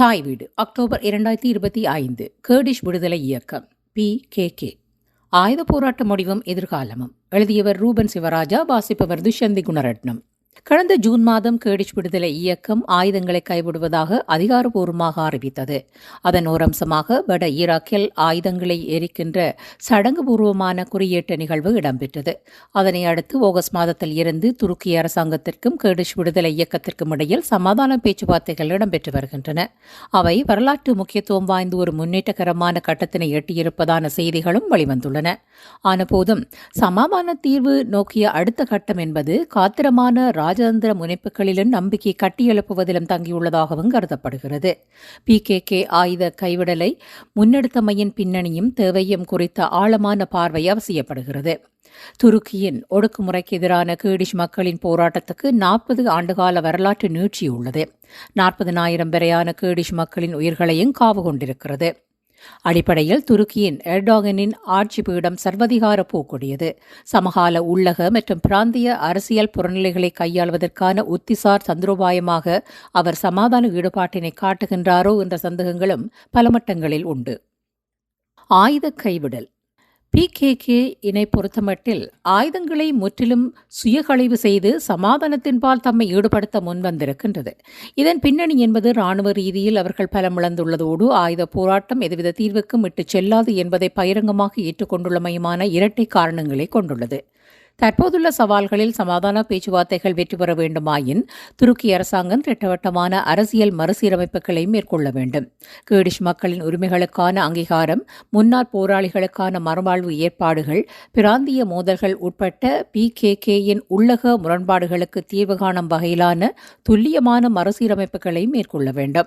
தாய் வீடு அக்டோபர் இரண்டாயிரத்தி இருபத்தி ஐந்து கேர்டிஷ் விடுதலை இயக்கம் பி. கே. கே. ஆயுத போராட்ட முடிவும் எதிர்காலமும். எழுதியவர் ரூபன் சிவராஜா வாசிப்பவர் துஷந்தி குணரட்னம். கடந்த ஜூன் மாதம் கேடிஷ் விடுதலை இயக்கம் ஆயுதங்களை கைவிடுவதாக அதிகாரபூர்வமாக அறிவித்தது. அதன் ஒரு அம்சமாக வட ஈராக்கில் ஆயுதங்களை எரிக்கின்ற சடங்குபூர்வமான குறியீட்டு நிகழ்வு இடம்பெற்றது. அதனை அடுத்து ஆகஸ்ட் மாதத்தில் இருந்து துருக்கி அரசாங்கத்திற்கும் கேடிஷ் விடுதலை இயக்கத்திற்கும் இடையில் சமாதான பேச்சுவார்த்தைகள் இடம்பெற்று வருகின்றன. அவை வரலாற்று முக்கியத்துவம் வாய்ந்த ஒரு முன்னேற்றகரமான கட்டத்தினை எட்டியிருப்பதான செய்திகளும் வெளிவந்துள்ளன. ஆனபோதும் சமாதான தீர்வு நோக்கிய அடுத்த கட்டம் என்பது காத்திரமான ராஜதந்திர முனைப்புகளிலும் நம்பிக்கை கட்டியெழுப்புவதிலும் தங்கியுள்ளதாகவும் கருதப்படுகிறது. பி. கே. கே. ஆயுத கைவிடலை முன்னெடுத்தமையின் பின்னணியும் தேவையும் குறித்த ஆழமான பார்வை அவசியப்படுகிறது. துருக்கியின் ஒடுக்குமுறைக்கு எதிரான கீடிஷ் மக்களின் போராட்டத்துக்கு நாற்பது ஆண்டுகால வரலாற்று நீட்சியுள்ளது. நாற்பதனாயிரம் வரையான கீடிஷ் மக்களின் உயிர்களையும் காவு கொண்டிருக்கிறது. அடிப்படையில் துருக்கியின் எர்டோகனின் ஆட்சி பீடம் சர்வதிகார போக்குடையது. சமகால உள்ளக மற்றும் பிராந்திய அரசியல் புறநிலைகளை கையாள்வதற்கான உத்திசார் சந்திரோபாயமாக அவர் சமாதான ஈடுபாட்டினை காட்டுகின்றாரோ என்ற சந்தேகங்களும் பல மட்டங்களில் உண்டு. ஆயுத கைவிடல். பிகேகே இனை பொறுத்தமட்டில் ஆயுதங்களை முற்றிலும் சுயகழிவு செய்து சமாதானத்தின்பால் தம்மை ஈடுபடுத்த முன்வந்திருக்கின்றது. இதன் பின்னணி என்பது ராணுவ ரீதியில் அவர்கள் பலமிழந்துள்ளதோடு ஆயுத போராட்டம் எதுவித தீர்வுக்கும் இட்டுச் செல்லாது என்பதை பகிரங்கமாக ஏற்றுக்கொண்டுள்ளமையுமான இரட்டை காரணங்களை கொண்டுள்ளது. தற்போதுள்ள சவால்களில் சமாதான பேச்சுவார்த்தைகள் வெற்றி பெற வேண்டுமாயின் துருக்கி அரசாங்கம் திட்டவட்டமான அரசியல் மறுசீரமைப்புகளை மேற்கொள்ள வேண்டும். கேடிஷ் மக்களின் உரிமைகளுக்கான அங்கீகாரம் முன்னாள் போராளிகளுக்கான மறுவாழ்வு ஏற்பாடுகள் பிராந்திய மோதல்கள் உட்பட்ட பி கே உள்ளக முரண்பாடுகளுக்கு தீர்வு காணும் வகையிலான துல்லியமான மறுசீரமைப்புகளை மேற்கொள்ள வேண்டும்.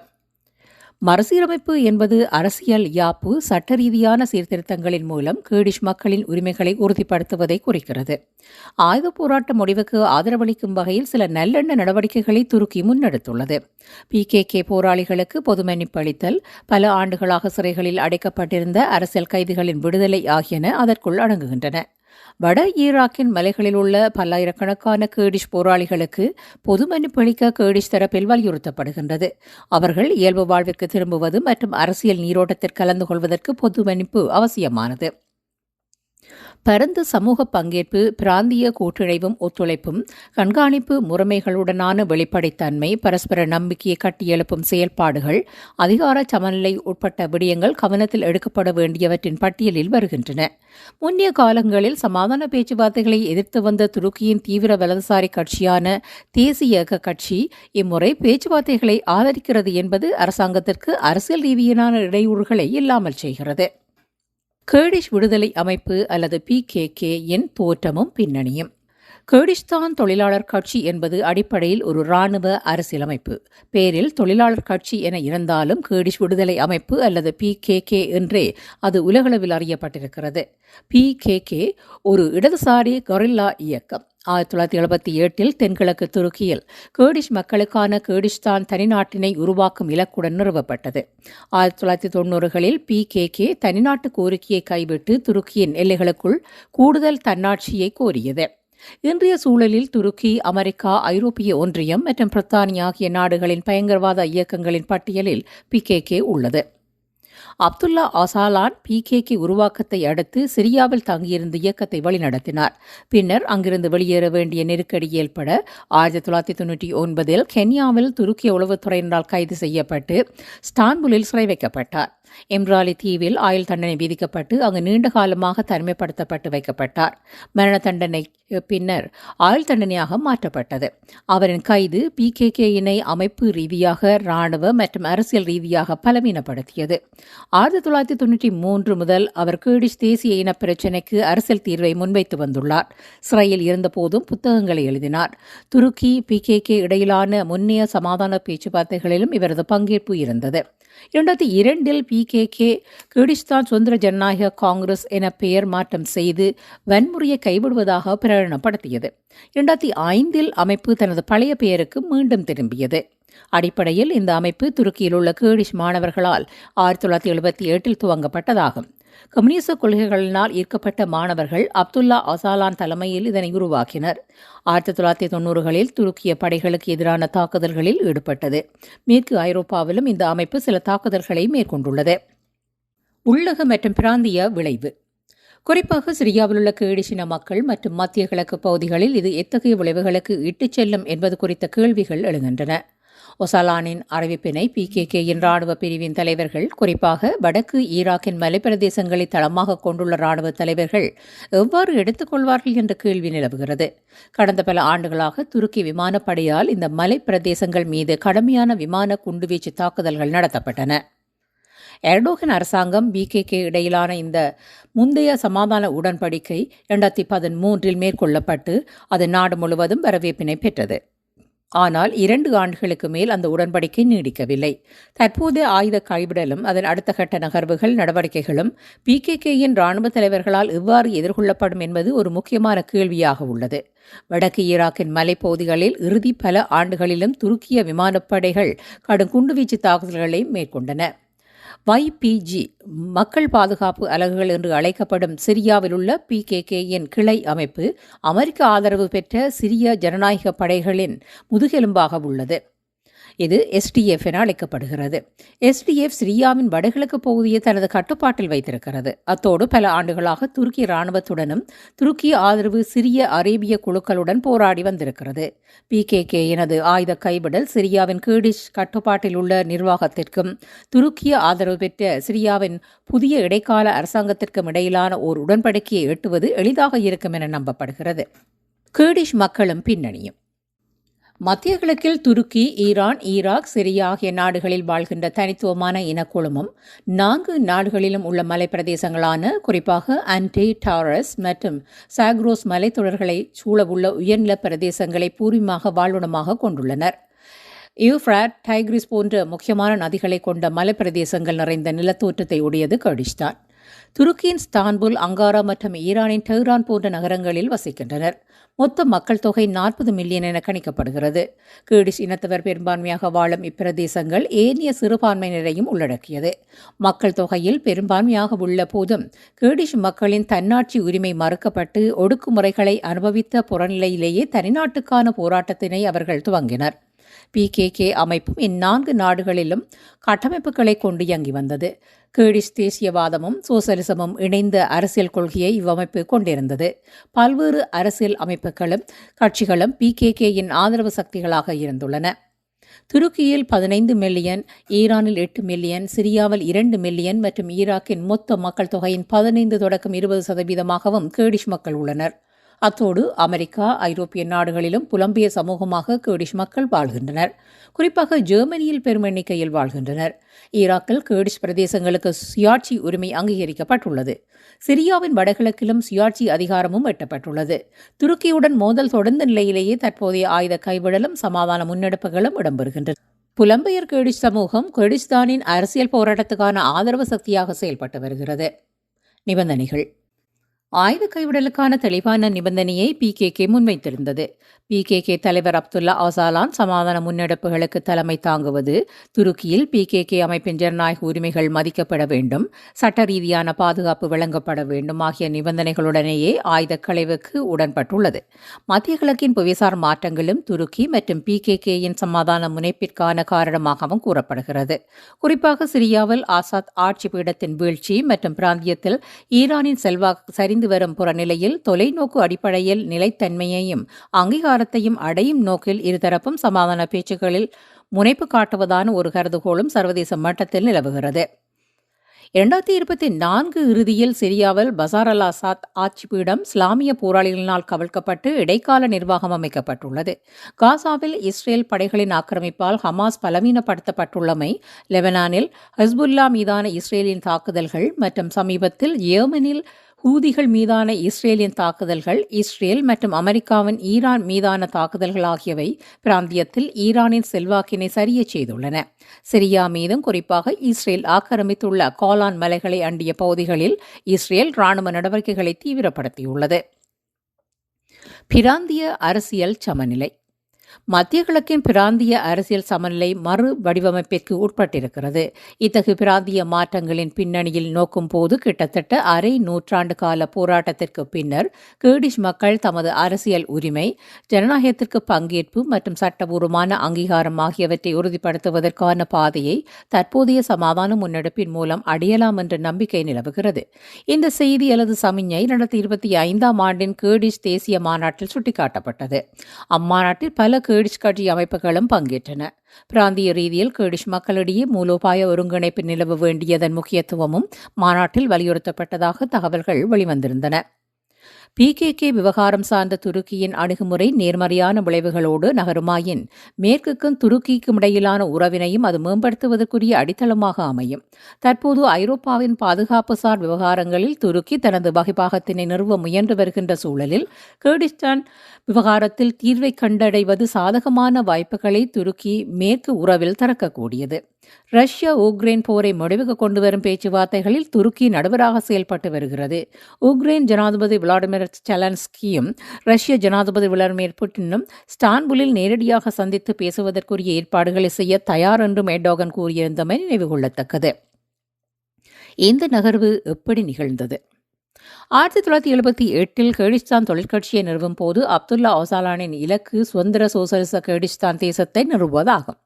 மறுசீரமைப்பு என்பது அரசியல் யாப்பு சட்ட ரீதியான சீர்திருத்தங்களின் மூலம் கேடிஷ் மக்களின் உரிமைகளை உறுதிப்படுத்துவதை குறிக்கிறது. ஆயுத போராட்ட முடிவுக்கு ஆதரவளிக்கும் வகையில் சில நல்லெண்ண நடவடிக்கைகளை துருக்கி முன்னெடுத்துள்ளது. பி கே கே போராளிகளுக்கு பொது மன்னிப்பு அளித்தல் பல ஆண்டுகளாக சிறைகளில் அடைக்கப்பட்டிருந்த அரசியல் கைதிகளின் விடுதலை ஆகியன அதற்குள் அடங்குகின்றன. வட ஈராக்கின் மலைகளில் உள்ள பல்லாயிரக்கணக்கான கேடிஷ் போராளிகளுக்கு பொது மன்னிப்பளிக்க கேடிஷ் தரப்பில் வலியுறுத்தப்படுகின்றது. அவர்கள் இயல்பு வாழ்விற்கு திரும்புவது மற்றும் அரசியல் நீரோட்டத்தில் கலந்து கொள்வதற்கு பொது மன்னிப்பு அவசியமானது. பரந்த சமூக பங்கேற்பு பிராந்திய கூட்டிணைவும் ஒத்துழைப்பும் கண்காணிப்பு முறைமைகளுடனான வெளிப்படைத்தன்மை பரஸ்பர நம்பிக்கையை கட்டியெழுப்பும் செயல்பாடுகள் அதிகார சமநிலை உட்பட்ட விடயங்கள் கவனத்தில் எடுக்கப்பட வேண்டியவற்றின் பட்டியலில் வருகின்றன. முன்னிய காலங்களில் சமாதான பேச்சுவார்த்தைகளை எதிர்த்து வந்த துருக்கியின் தீவிர வலதுசாரி கட்சியான தேசிய இயக்க கட்சி இம்முறை பேச்சுவார்த்தைகளை ஆதரிக்கிறது என்பது அரசாங்கத்திற்கு அரசியல் ரீதியிலான இடையூறுகளை இல்லாமல் செய்கிறது. கேடிஷ் விடுதலை அமைப்பு அல்லது பி கே கே என் தோற்றமும் பின்னணியும். கேடிஷ்தான் தொழிலாளர் கட்சி என்பது அடிப்படையில் ஒரு இராணுவ அரசியலமைப்பு. பேரில் தொழிலாளர் கட்சி என இருந்தாலும் கேடிஷ் விடுதலை அமைப்பு அல்லது பி கே கே என்றே அது உலகளவில் அறியப்பட்டிருக்கிறது. பி கே கே ஒரு இடதுசாரி கொரில்லா இயக்கம். ஆயிரத்தி தொள்ளாயிரத்தி எழுபத்தி எட்டில் தென்கிழக்கு துருக்கியில் கேடிஷ் மக்களுக்கான கேடிஷ்தான் தனிநாட்டினை உருவாக்கும் இலக்குடன் நிறுவப்பட்டது. ஆயிரத்தி தொள்ளாயிரத்தி தொன்னூறுகளில் பி கே கே தனிநாட்டு கோரிக்கையை கைவிட்டு துருக்கியின் எல்லைகளுக்குள் கூடுதல் தன்னாட்சியை கோரியது. இன்றைய சூழலில் துருக்கி அமெரிக்கா ஐரோப்பிய ஒன்றியம் மற்றும் பிரித்தானியா ஆகிய நாடுகளின் பயங்கரவாத இயக்கங்களின் பட்டியலில் பி கே கே உள்ளது. அப்துல்லா அசாலான் பிகேகே உருவாக்கத்தை அடுத்து சிரியாவில் தங்கியிருந்த இயக்கத்தை வழிநடத்தினார். பின்னர் அங்கிருந்து வெளியேற வேண்டிய நெருக்கடி ஏற்பட ஆயிரத்தி தொள்ளாயிரத்தி தொண்ணூற்றி ஒன்பதில் கென்யாவில் துருக்கிய உளவுத்துறையினரால் கைது செய்யப்பட்டு ஸ்டான்புலில் சிறை வைக்கப்பட்டார். எம்ராலி தீவில் ஆயுள் தண்டனை விதிக்கப்பட்டு அங்கு நீண்ட காலமாக தனிமைப்படுத்தப்பட்டு வைக்கப்பட்டார். மரண தண்டனை பின்னர் ஆயுள் தண்டனையாக மாற்றப்பட்டது. அவரின் கைது பி கே கேயினை அமைப்பு ரீதியாக இராணுவ மற்றும் அரசியல் ரீதியாக பலவீனப்படுத்தியது. ஆயிரத்தி தொள்ளாயிரத்தி தொன்னூற்றி மூன்று முதல் அவர் கீடிஷ் தேசிய இன பிரச்சினைக்கு அரசியல் தீர்வை முன்வைத்து வந்துள்ளார். சிறையில் இருந்தபோதும் புத்தகங்களை எழுதினார். துருக்கி பி கே கே இடையிலான முன்னைய சமாதான பேச்சுவார்த்தைகளிலும் இவரது பங்கேற்பு இருந்தது. இரண்டாயிரத்தி இரண்டில் பி கே. கே கிர்டிஸ்தான் சுதந்திர ஜனநாயக காங்கிரஸ் என பெயர் மாற்றம் செய்து வன்முறையை கைவிடுவதாக பிரகடனப்படுத்தியது. இரண்டாயிரத்தி ஐந்தில் அமைப்பு தனது பழைய பெயருக்கு மீண்டும் திரும்பியது. அடிப்படையில் இந்த அமைப்பு துருக்கியில் உள்ள கேடிஷ் மாணவர்களால் ஆயிரத்தி தொள்ளாயிரத்தி எழுபத்தி எட்டில் துவங்கப்பட்டதாகும். கம்யூனிச கொள்கைகளினால் ஈர்க்கப்பட்ட மாணவர்கள் அப்துல்லா அசாலான் தலைமையில் இதனை உருவாக்கினர். ஆயிரத்தி தொள்ளாயிரத்தி தொண்ணூறுகளில் துருக்கிய படைகளுக்கு எதிரான தாக்குதல்களில் ஈடுபட்டது. மேற்கு ஐரோப்பாவிலும் இந்த அமைப்பு சில தாக்குதல்களை மேற்கொண்டுள்ளது. உள்ளக மற்றும் பிராந்திய விளைவு. குறிப்பாக சிரியாவில் உள்ள கேடிசின மக்கள் மற்றும் மத்திய கிழக்கு பகுதிகளில் இது எத்தகைய விளைவுகளுக்கு இட்டுச் செல்லும் என்பது குறித்த கேள்விகள் எழுகின்றன. ஒசாலானின் அறிவிப்பினை பிகேகேயின் ராணுவ பிரிவின் தலைவர்கள் குறிப்பாக வடக்கு ஈராக்கின் மலைப்பிரதேசங்களை தளமாக கொண்டுள்ள ராணுவ தலைவர்கள் எவ்வாறு எடுத்துக்கொள்வார்கள் என்ற கேள்வி நிலவுகிறது. கடந்த பல ஆண்டுகளாக துருக்கி விமானப்படையால் இந்த மலைப்பிரதேசங்கள் மீது கடுமையான விமான குண்டுவீச்சு தாக்குதல்கள் நடத்தப்பட்டன. எர்டோகன் அரசாங்கம் பிகேகே இடையிலான இந்த முந்தைய சமாதான உடன்படிக்கை இரண்டாயிரத்தி பதிமூன்றில் மேற்கொள்ளப்பட்டு அது நாடு முழுவதும் வரவேற்பினை பெற்றது. ஆனால் இரண்டு ஆண்டுகளுக்கு மேல் அந்த உடன்படிக்கை நீடிக்கவில்லை. தற்போதைய ஆயுத கைவிடலும் அதன் அடுத்த கட்ட நகர்வுகள் நடவடிக்கைகளும் பிகேகேயின் ராணுவ தலைவர்களால் எவ்வாறு எதிர்கொள்ளப்படும் என்பது ஒரு முக்கியமான கேள்வியாக உள்ளது. வடக்கு ஈராக்கின் மலைப்பகுதிகளில் இறுதி பல ஆண்டுகளிலும் துருக்கிய விமானப்படைகள் கடும் குண்டுவீச்சு தாக்குதல்களை மேற்கொண்டன. வைபிஜி மக்கள் பாதுகாப்பு அலகுகள் என்று அழைக்கப்படும் சிரியாவில் உள்ள பிகேகேயின் கிளை அமைப்பு அமெரிக்க ஆதரவு பெற்ற சிரிய ஜனநாயக படைகளின் முதுகெலும்பாக உள்ளது. இது எஸ்டிஎஃப் என அழைக்கப்படுகிறது. எஸ்டிஎஃப் சிரியாவின் வடகிழக்கு பகுதியை தனது கட்டுப்பாட்டில் வைத்திருக்கிறது. அத்தோடு பல ஆண்டுகளாக துருக்கி இராணுவத்துடனும் துருக்கிய ஆதரவு சிரிய அரேபிய குழுக்களுடன் போராடி வந்திருக்கிறது. பிகேகே எனது ஆயுத கைவிடல் சிரியாவின் கீடிஷ் கட்டுப்பாட்டில் உள்ள நிர்வாகத்திற்கும் துருக்கிய ஆதரவு பெற்ற சிரியாவின் புதிய இடைக்கால அரசாங்கத்திற்கும் இடையிலான ஓர் உடன்படிக்கையை எட்டுவது எளிதாக இருக்கும் என நம்பப்படுகிறது. கீடிஷ் மக்களும் பின்னணியும். மத்திய கிழக்கில் துருக்கி ஈரான் ஈராக் சிரியா ஆகிய நாடுகளில் வாழ்கின்ற தனித்துவமான இனக்குழுமம் நான்கு நாடுகளிலும் உள்ள மலைப்பிரதேசங்களான குறிப்பாக அன்டே டாரஸ் மற்றும் சாக்ரோஸ் மலைத்தொடர்களை சூழவுள்ள உயர்நில பிரதேசங்களை பூர்வீமாக வாழ்விடமாக கொண்டுள்ளனர். யூஃப்ராட் டைக்ரிஸ் போன்ற முக்கியமான நதிகளை கொண்ட மலைப்பிரதேசங்கள் நிறைந்த நிலத்தோற்றத்தை உடையது கர்டிஸ்தான் துருக்கியின் ஸ்தான்புல் அங்காரா மற்றும் ஈரானின் டெஹ்ரான் போன்ற நகரங்களில் வசிக்கின்றனர். மொத்த மக்கள் தொகை நாற்பது மில்லியன் என கணிக்கப்படுகிறது. கீடிஷ் இனத்தவர் பெரும்பான்மையாக வாழும் இப்பிரதேசங்கள் ஏனைய சிறுபான்மையினரையும் உள்ளடக்கியது. மக்கள் தொகையில் பெரும்பான்மையாக உள்ள போதும் கீடிஷ் மக்களின் தன்னாட்சி உரிமை மறுக்கப்பட்டு ஒடுக்குமுறைகளை அனுபவித்த புறநிலையிலேயே தனிநாட்டுக்கான போராட்டத்தினை அவர்கள் துவங்கினர். பிகேகே அமைப்பும் இந்நான்கு நாடுகளிலும் கட்டமைப்புகளை கொண்டு இயங்கி வந்தது. கீடிஷ் தேசியவாதமும் சோசலிசமும் இணைந்த அரசியல் கொள்கையை இவ்வமைப்பு கொண்டிருந்தது. பல்வேறு அரசியல் அமைப்புகளும் கட்சிகளும் பிகேகேயின் ஆதரவு சக்திகளாக இருந்துள்ளன. துருக்கியில் பதினைந்து மில்லியன் ஈரானில் எட்டு மில்லியன் சிரியாவில் இரண்டு மில்லியன் மற்றும் ஈராக்கின் மொத்த மக்கள் தொகையின் பதினைந்து தொடக்கம் இருபது சதவீதமாகவும் கேடிஷ் மக்கள் உள்ளனர். அத்தோடு அமெரிக்கா ஐரோப்பிய நாடுகளிலும் புலம்பிய சமூகமாக கேடிஷ் மக்கள் வாழ்கின்றனர். குறிப்பாக ஜெர்மனியில் பெரும் எண்ணிக்கையில் வாழ்கின்றனர். ஈராக்கில் கேடிஷ் பிரதேசங்களுக்கு சுயாட்சி உரிமை அங்கீகரிக்கப்பட்டுள்ளது. சிரியாவின் வடகிழக்கிலும் சுயாட்சி அதிகாரமும் எட்டப்பட்டுள்ளது. துருக்கியுடன் மோதல் தொடர்ந்த நிலையிலேயே தற்போதைய ஆயுத கைவிடலும் சமாதான முன்னெடுப்புகளும் இடம்பெறுகின்றன. புலம்பெயர் கேடிஷ் சமூகம் கெடிஸ்தானின் அரசியல் போராட்டத்துக்கான ஆதரவு சக்தியாக செயல்பட்டு வருகிறது. நிபந்தனைகள். ஆயுத கைவிடலுக்கான தெளிவான நிபந்தனையை பி கே கே முன்வைத்திருந்தது. பிகேகே தலைவர் அப்துல்லா ஆசாலான் சமாதான முன்னெடுப்புகளுக்கு தலைமை தாங்குவது துருக்கியில் பிகேகே அமைப்பின் ஜனநாயக உரிமைகள் மதிக்கப்பட வேண்டும் சட்ட ரீதியான பாதுகாப்பு வழங்கப்பட வேண்டும் ஆகிய நிபந்தனைகளுடனேயே ஆயுத களைவுக்கு உடன்பட்டுள்ளது. மத்திய கிழக்கின் புவிசார் மாற்றங்களும் துருக்கி மற்றும் பி கே கேயின் சமாதான முனைப்பிற்கான காரணமாகவும் கூறப்படுகிறது. குறிப்பாக சிரியாவில் ஆசாத் ஆட்சி பீடத்தின் வீழ்ச்சி மற்றும் பிராந்தியத்தில் ஈரானின் செல்வாக்கு சரிந்து வரும் புறநிலையில் தொலைநோக்கு அடிப்படையில் நிலைத்தன்மையையும் அங்கீகாரத்தையும் அடையும் நோக்கில் இருதரப்பும் சமாதான பேச்சுக்களில் முனைப்பு காட்டுவதான ஒரு கருதுகோளும் சர்வதேச மட்டத்தில் நிலவுகிறது. இரண்டாயிரத்தி இருபத்தி நான்கு இறுதியில் சிரியாவில் பசார் அல் அசாத் ஆட்சி பீடம் இஸ்லாமிய போராளிகளினால் கவிழ்க்கப்பட்டு இடைக்கால நிர்வாகம் அமைக்கப்பட்டுள்ளது. காசாவில் இஸ்ரேல் படைகளின் ஆக்கிரமிப்பால் ஹமாஸ் பலவீனப்படுத்தப்பட்டுள்ளமை லெபனானில் ஹஸ்புல்லா மீதான இஸ்ரேலின் தாக்குதல்கள் மற்றும் சமீபத்தில் ஏமனில் ஹூதிகள் மீதான இஸ்ரேலின் தாக்குதல்கள் இஸ்ரேல் மற்றும் அமெரிக்காவின் ஈரான் மீதான தாக்குதல்கள் ஆகியவை பிராந்தியத்தில் ஈரானின் செல்வாக்கினை சரிய செய்துள்ளன. சிரியா மீதும் குறிப்பாக இஸ்ரேல் ஆக்கிரமித்துள்ள கோலான் மலைகளை அண்டிய பகுதிகளில் இஸ்ரேல் ராணுவ நடவடிக்கைகளை தீவிரப்படுத்தியுள்ளது. பிராந்திய அரசியல் சமநிலை. மத்திய கிழக்கின் பிராந்திய அரசியல் சமநிலை மறு வடிவமைப்பிற்கு உட்பட்டிருக்கிறது. இத்தகு பிராந்திய மாற்றங்களின் பின்னணியில் நோக்கும் போது கிட்டத்தட்ட அரை நூற்றாண்டு கால போராட்டத்திற்கு பின்னர் கீடிஷ் மக்கள் தமது அரசியல் உரிமை ஜனநாயகத்திற்கு பங்கேற்பு மற்றும் சட்டபூர்வமான அங்கீகாரம் ஆகியவற்றை உறுதிப்படுத்துவதற்கான பாதையை தற்போதைய சமாதான முன்னெடுப்பின் மூலம் அடையலாம் என்ற நம்பிக்கை நிலவுகிறது. இந்த செய்தி அல்லது சமிஞை இரண்டாயிரத்தி இருபத்தி ஐந்தாம் ஆண்டின் கேடிஷ் தேசிய மாநாட்டில் சுட்டிக்காட்டப்பட்டது. அம்மாநாட்டில் பல கேடிஷ் கட்சி அமைப்புகளும் பங்கேற்றன. பிராந்திய ரீதியில் கேடிஷ் மக்களிடையே மூலோபாய ஒருங்கிணைப்பு நிலவ வேண்டியதன் முக்கியத்துவமும் மாநாட்டில் வலியுறுத்தப்பட்டதாக தகவல்கள் வெளிவந்திருந்தன. பிகேகே விவகாரம் சார்ந்த துருக்கியின் அணுகுமுறை நேர்மறையான விளைவுகளோடு நகருமாயின் மேற்குக்கும் துருக்கிக்கும் இடையிலான உறவினையும் அது மேம்படுத்துவதற்குரிய அடித்தளமாக அமையும். தற்போது ஐரோப்பாவின் பாதுகாப்புசார் விவகாரங்களில் துருக்கி தனது வகைப்பாகத்தினை நிறுவ முயன்று வருகின்ற சூழலில் கேர்டிஸ்தான் விவகாரத்தில் தீர்வை கண்டடைவது சாதகமான வாய்ப்புகளை துருக்கி மேற்கு உறவில் திறக்கக்கூடியது. ரஷ்யா உக்ரைன் போரை முடிவுக்கு கொண்டு வரும் பேச்சுவார்த்தைகளில் துருக்கி நடுவராக செயல்பட்டு வருகிறது. உக்ரைன் ஜனாதிபதி விளாடிமிர் செலன்ஸ்கியும் ரஷ்ய ஜனாதிபதி விளாடிமிர் புட்டினும் ஸ்டான்புலில் நேரடியாக சந்தித்து பேசுவதற்குரிய ஏற்பாடுகளை செய்ய தயார் என்றும் மேடோகன் கூறியிருந்தமை நினைவு கொள்ளத்தக்கது. இந்த நகர்வு எப்படி நிகழ்ந்தது? ஆயிரத்தி தொள்ளாயிரத்தி எழுபத்தி எட்டில் கேடிஸ்தான் தொழிற்கட்சியை நிறுவும் போது அப்துல்லா ஓசாலானின் இலக்கு சுதந்திர சோசலிச கேடிஸ்தான் தேசத்தை நிறுவுவதாகும்.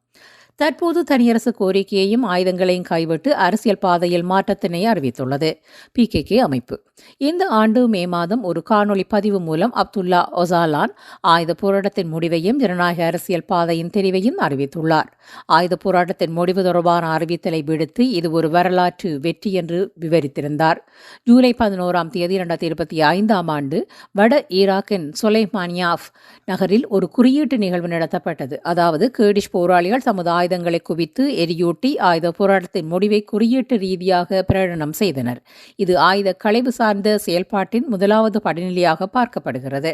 தற்போது தனியரசு கோரிக்கையையும் ஆயுதங்களையும் கைவிட்டு அரசியல் பாதையில் மாற்றத்தினை அறிவித்துள்ளது. பிகேகே அமைப்பு. இந்த ஆண்டு மே மாதம் ஒரு காணொலி பதிவு மூலம் அப்துல்லா ஒசாலான் ஆயுத போராட்டத்தின் முடிவையும் ஜனநாயக அரசியல் பாதையின் தெரிவையும் அறிவித்துள்ளார். ஆயுத போராட்டத்தின் முடிவு தொடர்பான அறிவித்தலை விடுத்து இது ஒரு வரலாற்று வெற்றி என்று விவரித்திருந்தார். ஜூலை பதினோராம் தேதி இரண்டாயிரத்தி இருபத்தி ஐந்தாம் ஆண்டு வட ஈராக்கின் சொலைமானியாஃப் நகரில் ஒரு குறியீட்டு நிகழ்வு நடத்தப்பட்டது. அதாவது கேடிஷ் போராளிகள் தமது ஆயுதங்களை குவித்து எரியூட்டி ஆயுத போராட்டத்தின் முடிவை குறியீட்டு ரீதியாக பிரகடனம் செய்தனர். இது ஆயுத களைவு சார்ந்த செயல்பாட்டின் முதலாவது படிநிலையாக பார்க்கப்படுகிறது.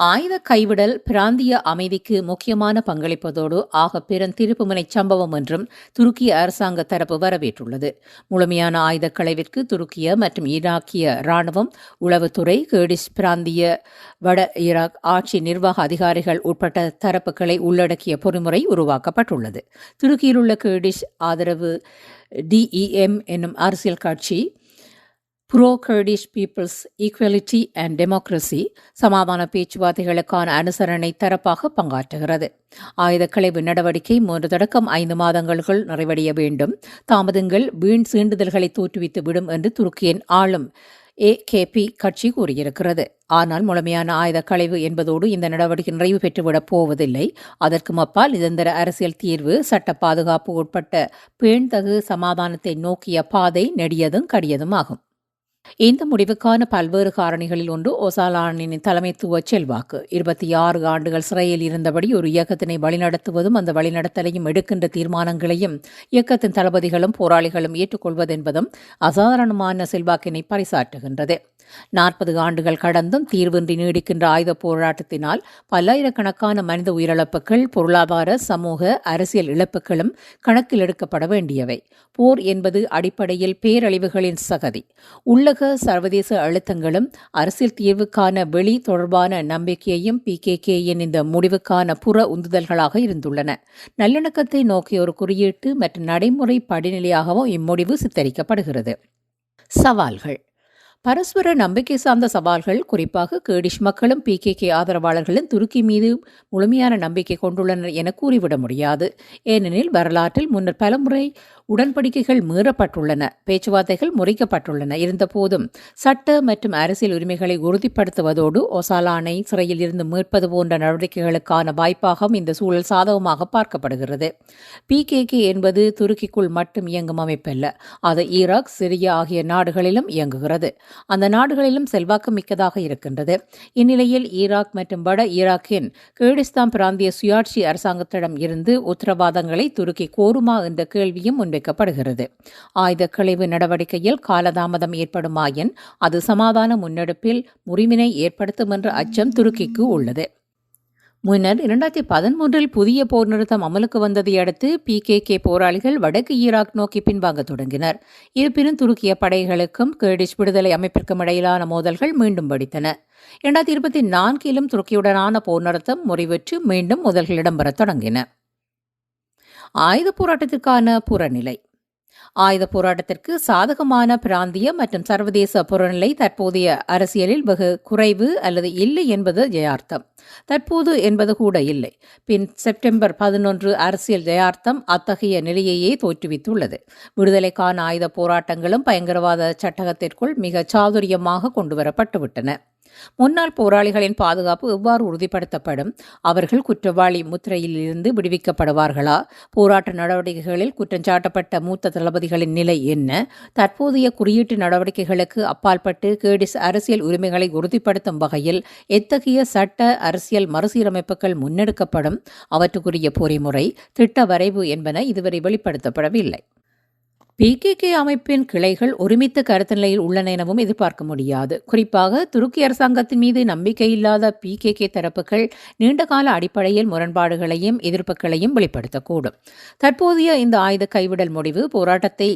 ஆயுத கைவிடல் பிராந்திய அமைதிக்கு முக்கியமான பங்களிப்பதோடு ஆக பெரும் திருப்புமுனை சம்பவம் என்றும் துருக்கிய அரசாங்க தரப்பு வரவேற்றுள்ளது. முழுமையான ஆயுத களைவிற்கு துருக்கிய மற்றும் ஈராக்கிய ராணுவம் உளவுத்துறை கேடிஸ் பிராந்திய வட ஈராக் ஆட்சி நிர்வாக அதிகாரிகள் உட்பட்ட தரப்புகளை உள்ளடக்கிய பொறிமுறை உருவாக்கப்பட்டுள்ளது. துருக்கியில் உள்ள கேடிஷ் ஆதரவு டிஇஎம் என்னும் அரசியல் கட்சி pro Kurdish people's equality and democracy சமாதான பேச்சுவார்த்தைகளுக்கான அனுசரணை தரப்பாக பங்காற்றுகிறது. ஆயுதக்களைவு நடவடிக்கை மூன்று தொடக்கம் ஐந்து மாதங்களுக்குள் நிறைவடைய வேண்டும். தாமதங்கள் வீண் சீண்டுதல்களை தோற்றுவித்து விடும் என்று துருக்கியின் ஆளும் ஏகேபி கட்சி கூறியிருக்கிறது. ஆனால் முழுமையான ஆயுத களைவு என்பதோடு இந்த நடவடிக்கை நிறைவு பெற்றுவிடப் போவதில்லை. அதற்கு அப்பால் நிரந்தர அரசியல் தீர்வு சட்ட பாதுகாப்பு உட்பட்ட பேண்தகு சமாதானத்தை நோக்கிய பாதை நெடியதும் கடியதும் ஆகும். இந்த முடிவுக்கான பல்வேறு காரணிகளில் ஒன்று ஒசாலானின் தலைமைத்துவ செல்வாக்கு. இருபத்தி ஆறு ஆண்டுகள் சிறையில் இருந்தபடி ஒரு இயக்கத்தினை வழிநடத்துவதும் அந்த வழிநடத்தலையும் எடுக்கின்ற தீர்மானங்களையும் இயக்கத்தின் தளபதிகளும் போராளிகளும் ஏற்றுக்கொள்வதென்பதும் அசாதாரணமான செல்வாக்கினை பறைசாற்றுகின்றது. நாற்பது ஆண்டுகள் கடந்தும் தீர்வின்றி நீடிக்கின்ற ஆயுத போராட்டத்தினால் பல்லாயிரக்கணக்கான மனித உயிரிழப்புகள் பொருளாதார சமூக அரசியல் இழப்புகளும் கணக்கில் எடுக்கப்பட வேண்டியவை. போர் என்பது அடிப்படையில் பேரழிவுகளின் சகதி. உள்ளக சர்வதேச அழுத்தங்களும் அரசியல் தீர்வுக்கான வெளி தொடர்பான நம்பிக்கையையும் பிகேகேயின் இந்த முடிவுக்கான புற உந்துதல்களாக இருந்துள்ளன. நல்லிணக்கத்தை நோக்கிய ஒரு குறியீட்டு மற்றும் நடைமுறை படிநிலையாகவும் இம்முடிவு சித்தரிக்கப்படுகிறது. சவால்கள். பரஸ்பர நம்பிக்கை சார்ந்த சவால்கள் குறிப்பாக கேடிஷ் மக்களும் பிகேகே ஆதரவாளர்களும் துருக்கி மீது முழுமையான நம்பிக்கை கொண்டுள்ளனர் என கூறிவிட முடியாது. ஏனெனில் வரலாற்றில் முன்னர் பலமுறை உடன்படிக்கைகள் மீறப்பட்டுள்ளன பேச்சுவார்த்தைகள் முறைக்கப்பட்டுள்ளன. இருந்தபோதும் சட்ட மற்றும் அரசியல் உரிமைகளை உறுதிப்படுத்துவதோடு ஒசாலானை சிறையில் இருந்து மீட்பது போன்ற நடவடிக்கைகளுக்கான வாய்ப்பாகவும் இந்த சூழல் சாதகமாக பார்க்கப்படுகிறது. பிகேகே என்பது துருக்கிக்குள் மட்டும் இயங்கும் அமைப்பல்ல அது ஈராக் சிரியா ஆகிய நாடுகளிலும் இயங்குகிறது. அந்த நாடுகளிலும் செல்வாக்கு மிக்கதாக இருக்கின்றது. இந்நிலையில் ஈராக் மற்றும் வட ஈராக்கின் கேடிஸ்தான் பிராந்திய சுயாட்சி அரசாங்கத்திடம் இருந்து உத்தரவாதங்களை துருக்கி கோருமா என்ற கேள்வியும் முன்வைக்கப்படுகிறது. ஆயுத கழிவு நடவடிக்கையில் காலதாமதம் ஏற்படுமாயின் அது சமாதான முன்னெடுப்பில் முறிவினை ஏற்படுத்தும் என்ற அச்சம் துருக்கிக்கு உள்ளது. முன்னர் இரண்டாயிரத்தி பதிமூன்றில் புதிய போர் நிறுத்தம் அமலுக்கு வந்ததை அடுத்து பிகேகே போராளிகள் வடக்கு ஈராக் நோக்கி பின்வாங்க தொடங்கினர். இருப்பினும் துருக்கிய படைகளுக்கும் கேடிஷ் விடுதலை அமைப்பிற்கும் இடையிலான மோதல்கள் மீண்டும் வெடித்தன. இரண்டாயிரத்தி இருபத்தி நான்கிலும் துருக்கியுடனான போர் நிறுத்தம் முறிவுற்று மீண்டும் மோதல்கள் இடம்பெறத் தொடங்கின. ஆயுத போராட்டத்திற்கான புறநிலை. ஆயுத போராட்டத்திற்கு சாதகமான பிராந்திய மற்றும் சர்வதேச புறநிலை தற்போதைய அரசியலில் வெகு குறைவு அல்லது இல்லை என்பது ஜெயார்த்தம். தற்போது என்பது கூட இல்லை. பின் செப்டம்பர் பதினொன்று அரசியல் ஜெயார்த்தம் அத்தகைய நிலையையே தோற்றுவித்துள்ளது. விடுதலைக்கான ஆயுத போராட்டங்களும் பயங்கரவாத சட்டகத்திற்குள் மிக சாதுரியமாக கொண்டுவரப்பட்டுவிட்டன. முன்னாள் போராளிகளின் பாதுகாப்பு எவ்வாறு உறுதிப்படுத்தப்படும்? அவர்கள் குற்றவாளி முத்திரையிலிருந்து விடுவிக்கப்படுவார்களா? போராட்ட நடவடிக்கைகளில் குற்றஞ்சாட்டப்பட்ட மூத்த தளபதிகளின் நிலை என்ன? தற்போதைய குறியீட்டு நடவடிக்கைகளுக்கு அப்பால்பட்டு கேடிஸ் அரசியல் உரிமைகளை உறுதிப்படுத்தும் வகையில் எத்தகைய சட்ட அரசியல் மறுசீரமைப்புகள் முன்னெடுக்கப்படும்? அவற்றுக்குரிய பொறிமுறை திட்ட வரைவு என்பன இதுவரை வெளிப்படுத்தப்படவில்லை. பிகேகே அமைப்பின் கிளைகள் ஒருமித்த கருத்து நிலையில் உள்ளன எனவும் எதிர்பார்க்க முடியாது. குறிப்பாக துருக்கி அரசாங்கத்தின் மீது நம்பிக்கையில்லாத பிகேகே தரப்புகள் நீண்டகால அடிப்படையில் முரண்பாடுகளையும் எதிர்ப்புகளையும் வெளிப்படுத்தக்கூடும். தற்போதைய இந்த ஆயுத கைவிடல் முடிவு போராட்டத்தை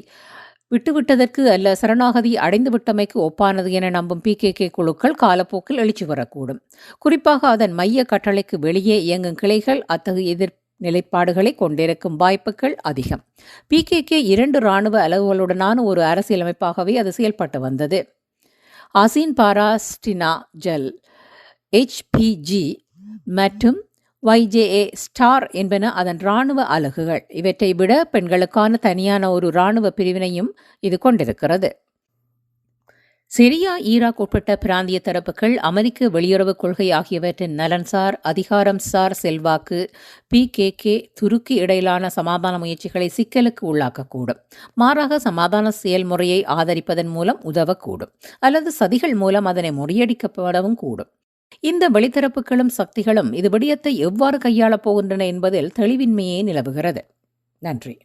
விட்டுவிட்டதற்கு அல்ல சரணாகதி அடைந்துவிட்டமைக்கு ஒப்பானது என நம்பும் பிகேகே குழுக்கள் காலப்போக்கில் எழுச்சி வரக்கூடும் குறிப்பாக அதன் மைய கட்டளைக்கு வெளியே இயங்கும் கிளைகள் அத்தகைய எதிர்ப்பு நிலைப்பாடுகளை கொண்டிருக்கும் வாய்ப்புகள் அதிகம். பிகேகே இரண்டு இராணுவ அலகுகளுடனான ஒரு அரசியலமைப்பாகவே அது செயல்பட்டு வந்தது. அசின் பாராஸ்டினா ஜல் ஹெச்பிஜி மற்றும் ஒய்ஜேஏ ஸ்டார் என்பன அதன் இராணுவ அலகுகள். இவற்றை விட பெண்களுக்கான தனியான ஒரு இராணுவ பிரிவினையும் இது கொண்டிருக்கிறது. சிரியா ஈராக் உட்பட்ட பிராந்திய தரப்புகள் அமெரிக்க வெளியுறவுக் கொள்கை ஆகியவற்றின் நலன்சார் அதிகாரம் சார் செல்வாக்கு பி கே கே துருக்கி இடையிலான சமாதான முயற்சிகளை சிக்கலுக்கு உள்ளாக்கக்கூடும். மாறாக சமாதான செயல்முறையை ஆதரிப்பதன் மூலம் உதவக்கூடும். அல்லது சதிகள் மூலம் அதனை முறியடிக்கப்படவும் கூடும். இந்த வெளித்தரப்புகளும் சக்திகளும் இது விடயத்தை எவ்வாறு கையாளப் போகின்றன என்பதில் தெளிவின்மையே நிலவுகிறது. நன்றி.